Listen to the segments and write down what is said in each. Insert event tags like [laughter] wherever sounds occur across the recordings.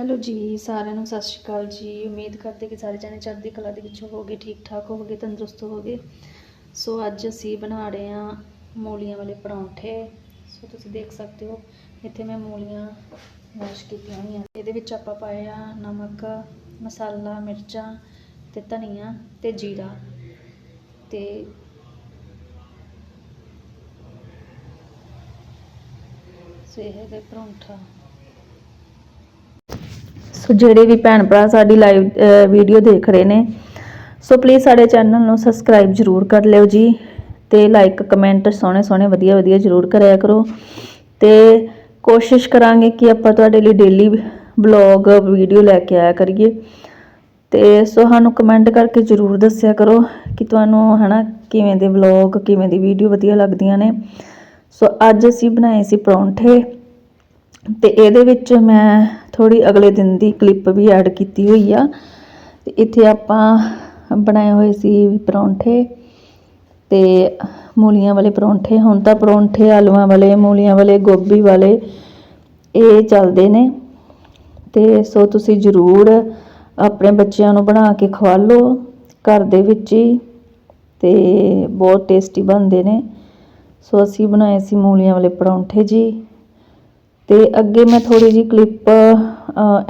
Hello ਜੀ, ਸਾਰਿਆਂ ਨੂੰ ਸਤਿ ਸ਼੍ਰੀ ਅਕਾਲ ਜੀ। ਉਮੀਦ ਕਰਦੇ ਕਿ ਸਾਰੇ ਜਣੇ ਚੜ੍ਹਦੀ ਕਲਾ ਦੇ ਵਿੱਚ ਹੋਵੋਗੇ, ਠੀਕ ਠਾਕ ਹੋਵੋਗੇ, ਤੰਦਰੁਸਤ ਹੋਵੋਗੇ। ਸੋ ਅੱਜ ਅਸੀਂ ਬਣਾ ਰਹੇ ਹਾਂ ਮੂਲੀਆਂ ਵਾਲੇ ਪਰੌਂਠੇ। ਸੋ ਤੁਸੀਂ ਦੇਖ ਸਕਦੇ ਹੋ, ਇੱਥੇ ਮੈਂ ਮੂਲੀਆਂ ਵਾਸ਼ ਕੀਤੀਆਂ ਹੋਈਆਂ। ਇਹਦੇ ਵਿੱਚ ਆਪਾਂ ਪਾਏ ਪਾਇਆ ਨਮਕ, ਮਸਾਲਾ, ਮਿਰਚਾਂ ਤੇ ਧਨੀਆ ਤੇ ਜੀਰਾ ਤੇ ਸੋ ਇਹ ਹੈਗਾ ਪਰੌਂਠਾ। ਸੋ ਜਿਹੜੇ ਵੀ ਭੈਣ ਭਰਾ ਸਾਡੀ ਲਾਈਵ ਵੀਡੀਓ ਦੇਖ ਰਹੇ ਨੇ। ਸੋ ਪਲੀਜ਼ ਸਾਡੇ ਚੈਨਲ ਨੂੰ ਸਬਸਕ੍ਰਾਈਬ ਜਰੂਰ ਕਰ ਲਿਓ ਜੀ ਤੇ ਲਾਈਕ ਕਮੈਂਟ ਸੋਹਣੇ ਸੋਹਣੇ ਵਧੀਆ ਵਧੀਆ ਜਰੂਰ ਕਰਿਆ ਕਰੋ। ਤੇ ਕੋਸ਼ਿਸ਼ ਕਰਾਂਗੇ ਕਿ ਆਪਾਂ ਤੁਹਾਡੇ ਲਈ ਡੇਲੀ ਬਲੌਗ ਵੀਡੀਓ ਲੈ ਕੇ ਆਇਆ ਕਰੀਏ। ਤੇ ਸੋ ਸਾਨੂੰ ਕਮੈਂਟ ਕਰਕੇ ਜਰੂਰ ਦੱਸਿਆ ਕਰੋ ਕਿ ਤੁਹਾਨੂੰ, ਹਨਾ, ਕਿਵੇਂ ਦੇ ਵਲੌਗ ਕਿਵੇਂ ਦੀ ਵੀਡੀਓ ਵਧੀਆ ਲੱਗਦੀਆਂ ਨੇ। ਸੋ ਅੱਜ ਅਸੀਂ ਬਣਾਏ ਸੀ ਪਰੌਂਠੇ। ਤੇ ਇਹਦੇ ਵਿੱਚ ਮੈਂ ਥੋੜੀ ਅਗਲੇ ਦਿਨ ਦੀ ਕਲਿੱਪ ਵੀ ਐਡ ਕੀਤੀ ਹੋਈ ਆ। ਤੇ ਇੱਥੇ ਆਪਾਂ ਬਣਾਏ ਹੋਏ ਸੀ ਪਰੌਂਠੇ ਤੇ ਮੂਲੀਆਂ ਵਾਲੇ ਪਰੌਂਠੇ, ਹੁਣ ਤਾਂ ਪਰੌਂਠੇ, ਆਲੂਆਂ ਵਾਲੇ, ਮੂਲੀਆਂ ਵਾਲੇ, ਗੋਭੀ ਵਾਲੇ ਇਹ ਚੱਲਦੇ ਨੇ। ਤੇ ਸੋ ਤੁਸੀਂ ਜ਼ਰੂਰ ਆਪਣੇ ਬੱਚਿਆਂ ਨੂੰ ਬਣਾ ਕੇ ਖਵਾ ਲਓ, ਘਰ ਦੇ ਵਿੱਚ ਹੀ ਤੇ ਬਹੁਤ ਟੇਸਟੀ ਬਣਦੇ ਨੇ। ਸੋ ਅਸੀਂ ਬਣਾਏ ਸੀ ਮੂਲੀਆਂ ਵਾਲੇ ਪਰੌਂਠੇ ਜੀ। ਤੇ ਅੱਗੇ ਮੈਂ ਥੋੜੀ ਜੀ ਕਲਿੱਪ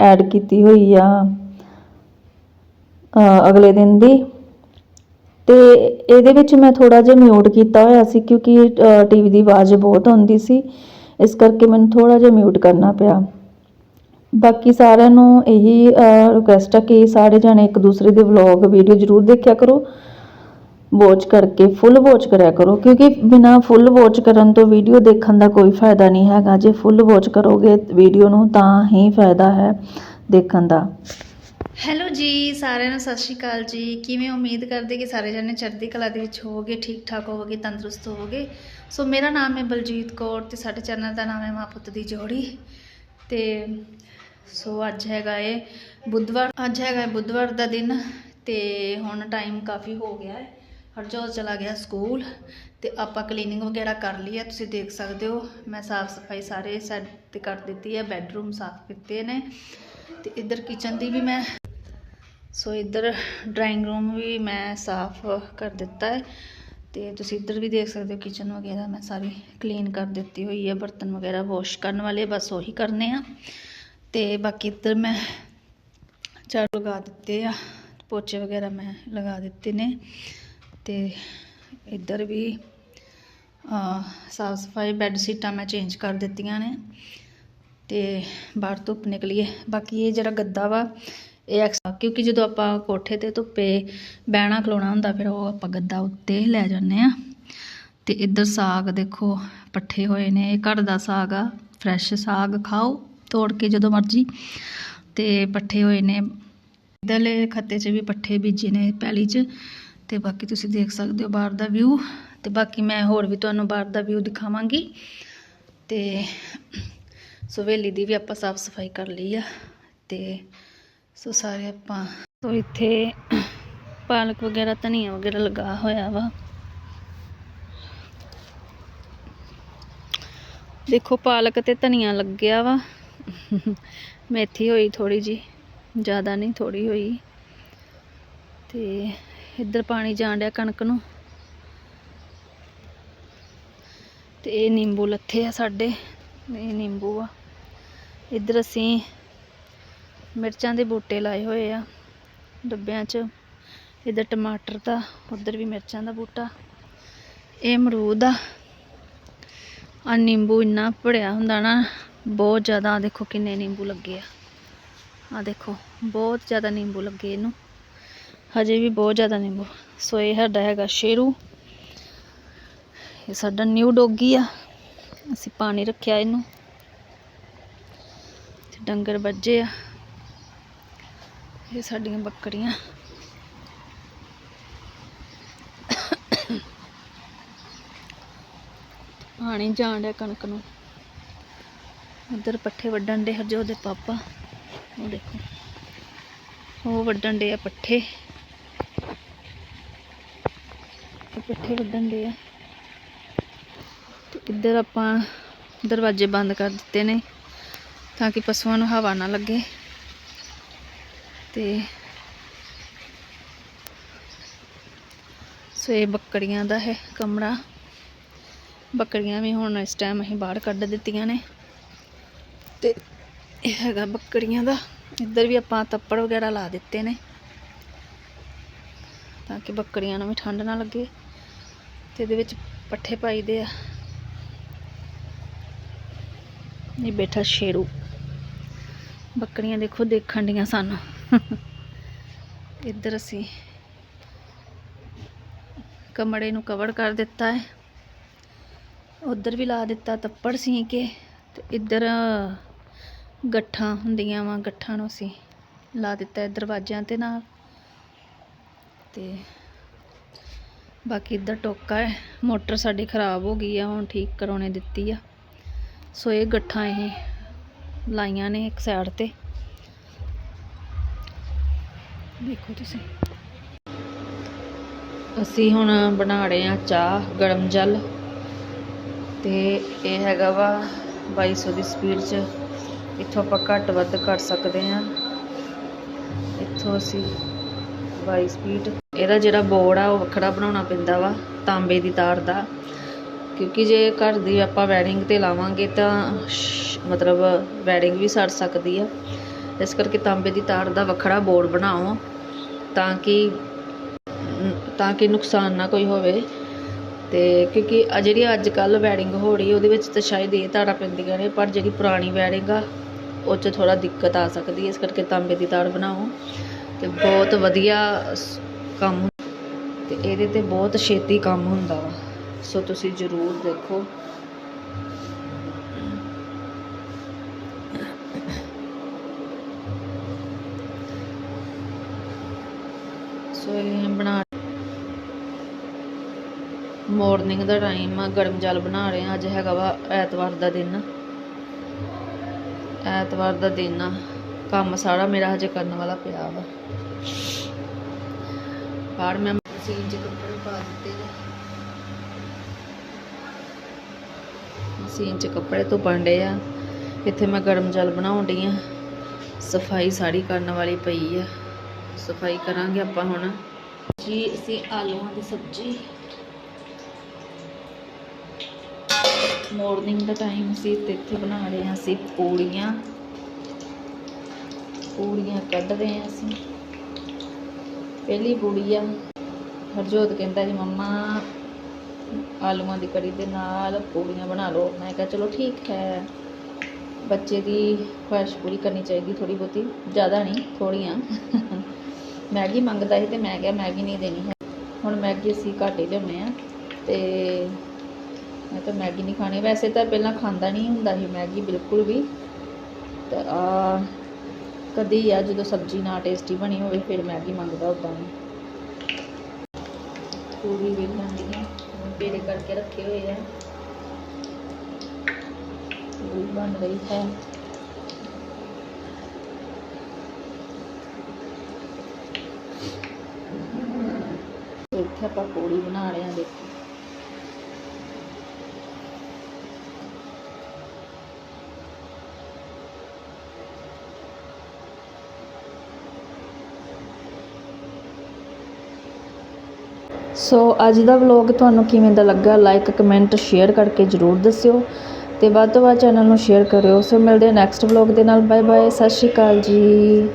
ਐਡ ਕੀਤੀ ਹੋਈ ਆ ਅਗਲੇ ਦਿਨ ਦੀ। ਤੇ ਇਹਦੇ ਵਿੱਚ ਮੈਂ ਥੋੜਾ ਜਿਹਾ ਮਿਊਟ ਕੀਤਾ ਹੋਇਆ ਸੀ ਕਿਉਂਕਿ ਟੀਵੀ ਦੀ ਆਵਾਜ਼ ਬਹੁਤ ਆਉਂਦੀ ਸੀ। ਇਸ ਕਰਕੇ ਮੈਨੂੰ ਥੋੜਾ ਜਿਹਾ ਮਿਊਟ ਕਰਨਾ ਪਿਆ। ਬਾਕੀ ਸਾਰਿਆਂ ਨੂੰ ਇਹੀ ਰਿਕੁਐਸਟ ਹੈ ਕਿ ਸਾਰੇ ਜਣੇ ਇੱਕ ਦੂਸਰੇ ਦੇ ਵਲੌਗ ਵੀਡੀਓ ਜ਼ਰੂਰ ਦੇਖਿਆ ਕਰੋ। ਵਾਚ ਕਰਕੇ, ਫੁੱਲ ਵਾਚ ਕਰਿਆ ਕਰੋ, ਕਿਉਂਕਿ ਬਿਨਾ ਫੁੱਲ ਵਾਚ ਕਰਨ ਤੋਂ ਵੀਡੀਓ ਦੇਖਣ ਦਾ ਕੋਈ ਫਾਇਦਾ ਨਹੀਂ ਹੈਗਾ। ਜੇ ਫੁੱਲ ਵਾਚ ਕਰੋਗੇ ਵੀਡੀਓ ਨੂੰ, ਤਾਂ ਹੀ ਫਾਇਦਾ ਹੈ ਦੇਖਣ ਦਾ। ਹੈਲੋ ਜੀ, ਸਾਰਿਆਂ ਨੂੰ ਸਤਿ ਸ਼੍ਰੀ ਅਕਾਲ ਜੀ। ਕਿਵੇਂ ਉਮੀਦ ਕਰਦੇ ਕਿ ਸਾਰੇ ਜਣੇ ਚੜ੍ਹਦੀ ਕਲਾ ਦੇ ਵਿੱਚ ਹੋਵੋਗੇ ਠੀਕ ਠਾਕ ਹੋਵੋਗੇ, ਤੰਦਰੁਸਤ ਹੋਵੋਗੇ? ਸੋ ਮੇਰਾ ਨਾਮ ਹੈ ਬਲਜੀਤ ਕੌਰ ਤੇ ਸਾਡੇ ਚੈਨਲ ਦਾ ਨਾਮ ਹੈ ਮਾਂ ਪੁੱਤ ਦੀ ਜੋੜੀ। ਤੇ ਸੋ ਅੱਜ ਹੈਗਾ ਏ ਬੁੱਧਵਾਰ, ਅੱਜ ਹੈਗਾ ਏ ਬੁੱਧਵਾਰ ਦਾ ਦਿਨ ਤੇ ਹੁਣ ਟਾਈਮ ਕਾਫੀ ਹੋ ਗਿਆ ਹੈ ਹਰਜੋਤ ਚਲਾ ਗਿਆ ਸਕੂਲ ਤੇ ਆਪਾਂ ਕਲੀਨਿੰਗ ਵਗੈਰਾ ਕਰ ਲਈ ਹੈ, ਤੁਸੀਂ ਦੇਖ ਸਕਦੇ ਹੋ। ਮੈਂ ਸਾਫ਼ ਸਫ਼ਾਈ ਸਾਰੇ ਸੈੱਟ ਤੇ ਕਰ ਦਿੱਤੀ ਹੈ, ਬੈੱਡਰੂਮ ਸਾਫ਼ ਕੀਤੇ ਨੇ ਤੇ ਇੱਧਰ ਕਿਚਨ ਦੀ ਵੀ ਮੈਂ ਸੋ ਇੱਧਰ ਡਰਾਇੰਗ ਰੂਮ ਵੀ ਮੈਂ ਸਾਫ਼ ਕਰ ਦਿੱਤਾ ਹੈ ਤੇ ਤੁਸੀਂ ਇੱਧਰ ਵੀ ਦੇਖ ਸਕਦੇ ਹੋ ਕਿਚਨ ਵਗੈਰਾ ਮੈਂ ਸਾਰੀ ਕਲੀਨ ਕਰ ਦਿੱਤੀ ਹੋਈ ਹੈ, ਬਰਤਨ ਵਗੈਰਾ ਵਾਸ਼ ਕਰਨ ਵਾਲੇ ਬਸ ਉਹੀ ਕਰਨੇ ਆ। ਤੇ ਬਾਕੀ ਇੱਧਰ ਮੈਂ ਝਾੜੂ ਲਗਾ ਦਿੱਤੇ ਆ, ਪੋਚੇ ਵਗੈਰਾ ਮੈਂ ਲਗਾ ਦਿੱਤੇ ਨੇ। ਤੇ ਇੱਧਰ ਵੀ ਸਾਫ਼ ਸਫ਼ਾਈ ਬੈੱਡ ਸੀਟਾਂ ਮੈਂ ਚੇਂਜ ਕਰ ਦਿੱਤੀਆਂ ਨੇ ਅਤੇ ਬਾਹਰ ਧੁੱਪ ਨਿਕਲੀ ਹੈ ਬਾਕੀ ਇਹ ਜਿਹੜਾ ਗੱਦਾ ਵਾ, ਇਹ ਐਕਸ- ਕਿਉਂਕਿ ਜਦੋਂ ਆਪਾਂ ਕੋਠੇ ਤੇ ਧੁੱਪੇ ਬਹਿਣਾ ਖਲੋਣਾ ਹੁੰਦਾ, ਫਿਰ ਉਹ ਆਪਾਂ ਗੱਦਾ ਉੱਤੇ ਲੈ ਜਾਂਦੇ ਆ ਤੇ ਇੱਧਰ ਸਾਗ ਦੇਖੋ, ਪੱਠੇ ਹੋਏ ਨੇ। ਇਹ ਘਰ ਦਾ ਸਾਗ ਆ, ਫਰੈਸ਼ ਸਾਗ ਖਾਓ, ਤੋੜ ਕੇ ਜਦੋਂ ਮਰਜ਼ੀ। ਤੇ ਪੱਠੇ ਹੋਏ ਨੇ। ਇਧਰਲੇ ਖੱਤੇ 'ਚ ਵੀ ਪੱਠੇ ਬੀਜੇ ਨੇ, ਪੈਲੀ 'ਚ। ਤੇ ਬਾਕੀ ਤੁਸੀਂ ਦੇਖ ਸਕਦੇ ਹੋ ਬਾਹਰ ਦਾ ਵਿਊ ਤੇ ਬਾਕੀ ਮੈਂ ਹੋਰ ਵੀ ਤੁਹਾਨੂੰ ਬਾਹਰ ਦਾ ਵਿਊ ਦਿਖਾਵਾਂਗੀ। ਤੇ ਸੋ ਦੀ ਵੀ ਆਪਾਂ ਸਾਫ਼ ਸਫ਼ਾਈ ਕਰ ਲਈ ਆ ਤੇ ਸੋ ਸਾਰੇ ਆਪਾਂ ਸੋ ਇੱਥੇ ਪਾਲਕ ਵਗੈਰਾ, ਧਨੀਆ ਵਗੈਰਾ ਲਗਾ ਹੋਇਆ ਵਾ। ਦੇਖੋ ਪਾਲਕ ਤੇ ਧਨੀਆ ਲੱਗਿਆ ਵਾ। ਮੇਥੀ ਹੋਈ ਥੋੜੀ ਜੀ ਜ਼ਿਆਦਾ ਨਹੀਂ ਥੋੜੀ ਹੋਈ। ਤੇ ਇੱਧਰ ਪਾਣੀ ਜਾਣ ਡਿਆ ਕਣਕ ਨੂੰ। ਤੇ ਇਹ ਨਿੰਬੂ ਲੱਥੇ ਆ ਸਾਡੇ, ਇਹ ਨਿੰਬੂ ਆ। ਇੱਧਰ ਅਸੀਂ ਮਿਰਚਾਂ ਦੇ ਬੂਟੇ ਲਾਏ ਹੋਏ ਆ ਡੱਬਿਆਂ 'ਚ। ਇੱਧਰ ਟਮਾਟਰ ਦਾ, ਉੱਧਰ ਵੀ ਮਿਰਚਾਂ ਦਾ ਬੂਟਾ। ਇਹ ਅਮਰੂਦ ਆ। ਆ ਨਿੰਬੂ ਇੰਨਾ ਭੜਿਆ ਹੁੰਦਾ ਨਾ, ਬਹੁਤ ਜ਼ਿਆਦਾ, ਆਹ ਦੇਖੋ ਕਿੰਨੇ ਨਿੰਬੂ ਲੱਗੇ ਆ। ਆ ਦੇਖੋ, ਬਹੁਤ ਜ਼ਿਆਦਾ ਨਿੰਬੂ ਲੱਗੇ ਇਹਨੂੰ। ਹਜੇ ਵੀ ਬਹੁਤ ਜ਼ਿਆਦਾ ਨਿੰਬੂ। ਸੋ ਇਹ ਸਾਡਾ ਹੈਗਾ ਸ਼ੇਰੂ। ਇਹ ਸਾਡਾ ਨਿਊ ਡੋਗੀ ਆ। ਅਸੀਂ ਪਾਣੀ ਰੱਖਿਆ ਇਹਨੂੰ। ਤੇ ਡੰਗਰ ਵੱਜੇ ਆ। ਇਹ ਸਾਡੀਆਂ ਬੱਕਰੀਆਂ। ਪਾਣੀ ਜਾਣ ਡਿਆ ਕਣਕ ਨੂੰ। ਉਧਰ ਪੱਠੇ ਵੱਢਣ ਦੇ ਹਜੇ ਉਹਦੇ ਪਾਪਾ। ਉਹ ਦੇਖੋ। ਉਹ ਵੱਢਣ ਦੇ ਆ ਪੱਠੇ ਇਹ ਪੱਠੇ ਵੱਢਣ ਦੇ ਆ। ਤੇ ਇੱਧਰ ਆਪਾਂ ਦਰਵਾਜ਼ੇ ਬੰਦ ਕਰ ਦਿੱਤੇ ਨੇ ਤਾਂ ਕਿ ਪਸ਼ੂਆਂ ਨੂੰ ਹਵਾ ਨਾ ਲੱਗੇ। ਤੇ ਸੋ ਇਹ ਬੱਕਰੀਆਂ ਦਾ ਹੈ ਕਮਰਾ। ਬੱਕਰੀਆਂ ਵੀ ਹੁਣ ਇਸ ਟਾਈਮ ਅਸੀਂ ਬਾਹਰ ਕੱਢ ਦਿੱਤੀਆਂ ਨੇ। ਤੇ ਇਹ ਹੈਗਾ ਬੱਕਰੀਆਂ ਦਾ। ਇੱਧਰ ਵੀ ਆਪਾਂ ਤੱਪੜ ਵਗੈਰਾ ਲਾ ਦਿੱਤੇ ਨੇ। ਤਾਂ ਕਿ ਬੱਕਰੀਆਂ ਨੂੰ ਵੀ ਠੰਡ ਨਾ ਲੱਗੇ। ਤੇ ਇਹਦੇ ਵਿੱਚ ਪੱਠੇ ਪਾਈਦੇ ਆ। ਇਹ ਬੈਠਾ ਸ਼ੇਰੂ ਬੱਕਰੀਆਂ ਦੇਖੋ, ਦੇਖਣ ਡੀਆਂ ਸਾਨੂੰ। ਇੱਧਰ ਅਸੀਂ ਕਮੜੇ ਨੂੰ ਕਵਰ ਕਰ ਦਿੱਤਾ ਹੈ। ਉਧਰ ਵੀ ਲਾ ਦਿੱਤਾ ਤੱਪੜ ਸੀ ਕੇ ਤੇ ਇੱਧਰ ਗੱਠਾਂ ਹੁੰਦੀਆਂ ਵਾ, ਗੱਠਾਂ ਨੂੰ ਅਸੀਂ ਲਾ ਦਿੱਤਾ ਹੈ ਦਰਵਾਜ਼ਿਆਂ ਤੇ ਨਾਲ। ਤੇ ਬਾਕੀ ਇੱਧਰ ਟੋਕਾ ਹੈ, ਮੋਟਰ ਸਾਡੀ ਖਰਾਬ ਹੋ ਗਈ ਆ, ਹੁਣ ਠੀਕ ਕਰਾਉਣੇ ਦਿੱਤੀ ਆ। ਸੋ ਇਹ ਗੱਠਾਂ ਇਹ ਲਾਈਆਂ ਨੇ ਇੱਕ ਸਾਈਡ ਤੇ। ਦੇਖੋ ਤੁਸੀਂ। ਅਸੀਂ ਹੁਣ ਬਣਾ ਰਹੇ ਆ ਚਾਹ, ਗਰਮ ਜਲ। ਤੇ ਇਹ ਹੈਗਾ ਵਾ 2200 ਦੀ ਸਪੀਡ 'ਚ। ਇੱਥੋਂ ਆਪਾਂ ਘੱਟ ਵੱਧ ਕਰ ਸਕਦੇ ਆ ਇੱਥੋਂ ਅਸੀਂ 22 ਸਪੀਡ। ਇਹਦਾ ਜਿਹੜਾ ਬੋਰਡ ਆ, ਉਹ ਵੱਖਰਾ ਬਣਾਉਣਾ ਪੈਂਦਾ ਵਾ, ਤਾਂਬੇ ਦੀ ਤਾਰ ਦਾ। ਕਿਉਂਕਿ ਜੇ ਘਰ ਦੀ ਆਪਾਂ ਵੈਰਿੰਗ ਤੇ ਲਾਵਾਂਗੇ ਤਾਂ ਸ਼- ਮਤਲਬ ਵੈਰਿੰਗ ਵੀ ਸੜ ਸਕਦੀ ਆ। ਇਸ ਕਰਕੇ ਤਾਂਬੇ ਦੀ ਤਾਰ ਦਾ ਵੱਖਰਾ ਬੋਰਡ ਬਣਾਓ, ਤਾਂ ਕਿ ਤਾਂ ਕਿ ਨੁਕਸਾਨ ਨਾ ਕੋਈ ਹੋਵੇ। ਤੇ ਕਿਉਂਕਿ ਆ ਜਿਹੜੀ ਅੱਜ ਕੱਲ ਵੈਰਿੰਗ ਹੋ ਰਹੀ, ਉਹਦੇ ਵਿੱਚ ਤਾਂ ਸ਼ਾਇਦ ਇਹ ਤਾਰਾਂ ਪੈਂਦੀਆਂ ਨੇ, ਪਰ ਜਿਹੜੀ ਪੁਰਾਣੀ ਵੈਰਿੰਗ ਆ, ਉਹ 'ਚ ਥੋੜਾ ਦਿੱਕਤ ਆ ਸਕਦੀ ਹੈ। ਇਸ ਕਰਕੇ ਤਾਂਬੇ ਦੀ ਤਾਰ ਬਣਾਓ। ਤੇ ਬਹੁਤ ਵਧੀਆ ਕੰਮ ਤੇ ਇਹਦੇ ਤੇ ਬਹੁਤ ਛੇਤੀ ਕੰਮ ਹੁੰਦਾ ਵਾ। ਸੋ ਤੁਸੀਂ ਜ਼ਰੂਰ ਦੇਖੋ। ਸੋ ਇਹ ਬਣਾ ਮਾਰਨਿੰਗ ਦਾ ਟਾਈਮ ਆ, ਗਰਮ ਜਲ ਬਣਾ ਰਹੇ ਆ। ਅੱਜ ਹੈਗਾ ਵਾ ਐਤਵਾਰ ਦਾ ਦਿਨ। ਐਤਵਾਰ ਦਾ ਦਿਨ ਆ। ਕੰਮ ਸਾਰਾ ਮੇਰਾ ਹਜੇ ਕਰਨ ਵਾਲਾ ਪਿਆ ਵਾ। ਬਾਹਰ ਮੈਂ ਮਸ਼ੀਨ 'ਚ ਕੱਪੜੇ ਪਾ ਦਿੱਤੇ ਨੇ। ਮਸ਼ੀਨ 'ਚ ਕੱਪੜੇ ਧੁੱਪਣ ਡੇ ਆ। ਇੱਥੇ ਮੈਂ ਗਰਮ ਜਲ ਬਣਾਉਣ ਡਈ ਆ। ਸਫ਼ਾਈ ਸਾਰੀ ਕਰਨ ਵਾਲੀ ਪਈ ਆ। ਸਫ਼ਾਈ ਕਰਾਂਗੇ ਆਪਾਂ ਹੁਣ। ਜੀ, ਅਸੀਂ ਆਲੂਆਂ ਦੀ ਸਬਜ਼ੀ। ਮਾਰਨਿੰਗ ਦਾ ਟਾਈਮ ਸੀ ਤੇ ਇੱਥੇ ਬਣਾ ਰਹੇ ਹਾਂ ਅਸੀਂ ਪੂੜੀਆਂ। ਪੂੜੀਆਂ ਕੱਢ ਰਹੇ ਹਾਂ ਅਸੀਂ। ਪਹਿਲੀ ਪੂੜੀ ਆ। ਹਰਜੋਤ ਕਹਿੰਦਾ ਜੀ, ਮੰਮਾ, ਆਲੂਆਂ ਦੀ ਕੜੀ ਦੇ ਨਾਲ ਪੂੜੀਆਂ ਬਣਾ ਲਓ। ਮੈਂ ਕਿਹਾ, ਚਲੋ ਠੀਕ ਹੈ। ਬੱਚੇ ਦੀ ਖੁਆਇਸ਼ ਪੂਰੀ ਕਰਨੀ ਚਾਹੀਦੀ ਥੋੜੀ ਬਹੁਤੀ। ਜ਼ਿਆਦਾ ਨਹੀਂ ਥੋੜੀਆਂ [laughs] ਮੈਗੀ ਮੰਗਦਾ ਸੀ ਤੇ ਮੈਂ ਕਿਹਾ, ਮੈਗੀ ਨਹੀਂ ਦੇਣੀ ਹੈ। ਹੁਣ ਮੈਗੀ ਅਸੀਂ ਘੱਟ ਹੀ ਲਿਆਉਂਦੇ ਆ ਤੇ ਮੈਂ ਤਾਂ ਮੈਗੀ ਨਹੀਂ ਖਾਣੀ। ਵੈਸੇ ਤਾਂ ਪਹਿਲਾਂ ਖਾਂਦਾ ਨਹੀਂ ਹੁੰਦਾ ਸੀ ਮੈਗੀ, ਬਿਲਕੁਲ ਵੀ। ਤਾਂ ਆ ਕਦੀ ਆ ਜਦੋਂ ਸਬਜ਼ੀ ਨਾ ਟੇਸਟੀ ਬਣੀ ਹੋਵੇ, ਫਿਰ ਮੈਗੀ ਮੰਗਦਾ ਉਦਾਂ ਨਹੀਂ ਪੂਰੀ ਵੀ ਬਣਦੀ ਹੈ ਪੇੜੇ ਕਰਕੇ ਰੱਖੇ ਹੋਏ ਆ। ਪੂਰੀ ਬਣ ਰਹੀ ਹੈ। ਇੱਥੇ ਆਪਾਂ ਪੂੜੀ ਬਣਾ ਰਹੇ ਹਾਂ, ਦੇਖੋ। ਸੋ ਅੱਜ ਦਾ ਵਲੌਗ ਤੁਹਾਨੂੰ ਕਿਵੇਂ ਦਾ ਲੱਗਾ ਲਾਈਕ ਕਮੈਂਟ ਸ਼ੇਅਰ ਕਰਕੇ ਜਰੂਰ ਦੱਸਿਓ ਤੇ ਵੱਧ ਤੋਂ ਵੱਧ ਚੈਨਲ ਨੂੰ ਸ਼ੇਅਰ ਕਰਿਓ। ਸੋ ਮਿਲਦੇ ਹਾਂ ਨੈਕਸਟ ਵਲੌਗ ਦੇ ਨਾਲ। ਬਾਏ ਬਾਏ ਸਤਿ ਸ਼੍ਰੀ ਅਕਾਲ ਜੀ।